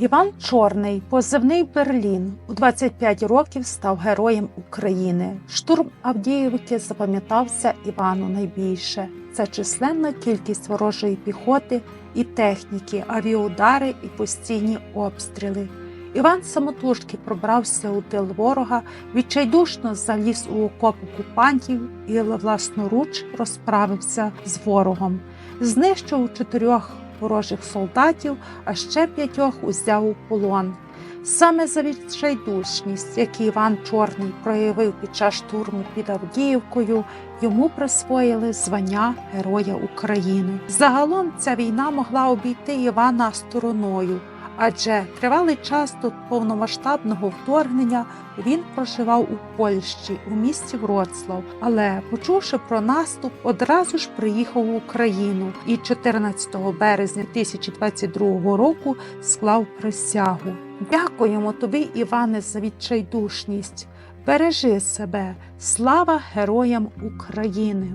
Іван Чорний, позивний Берлін, у 25 років став героєм України. Штурм Авдіївки запам'ятався Івану найбільше. Це численна кількість ворожої піхоти і техніки, авіаудари і постійні обстріли. Іван самотужки пробрався у тил ворога, відчайдушно заліз у окоп окупантів і власноруч розправився з ворогом. Знищив чотирьох ворожих солдатів, а ще п'ятьох узяв у полон. Саме за відчайдушність, яку Іван Чорний проявив під час штурму під Авдіївкою, йому присвоїли звання Героя України. Загалом ця війна могла обійти Івана стороною, адже тривалий час до повномасштабного вторгнення він проживав у Польщі у місті Вроцлав, але, почувши про наступ, одразу ж приїхав в Україну і 14 березня 2022 року склав присягу. Дякуємо тобі, Іване, за відчайдушність. Бережи себе, слава героям України!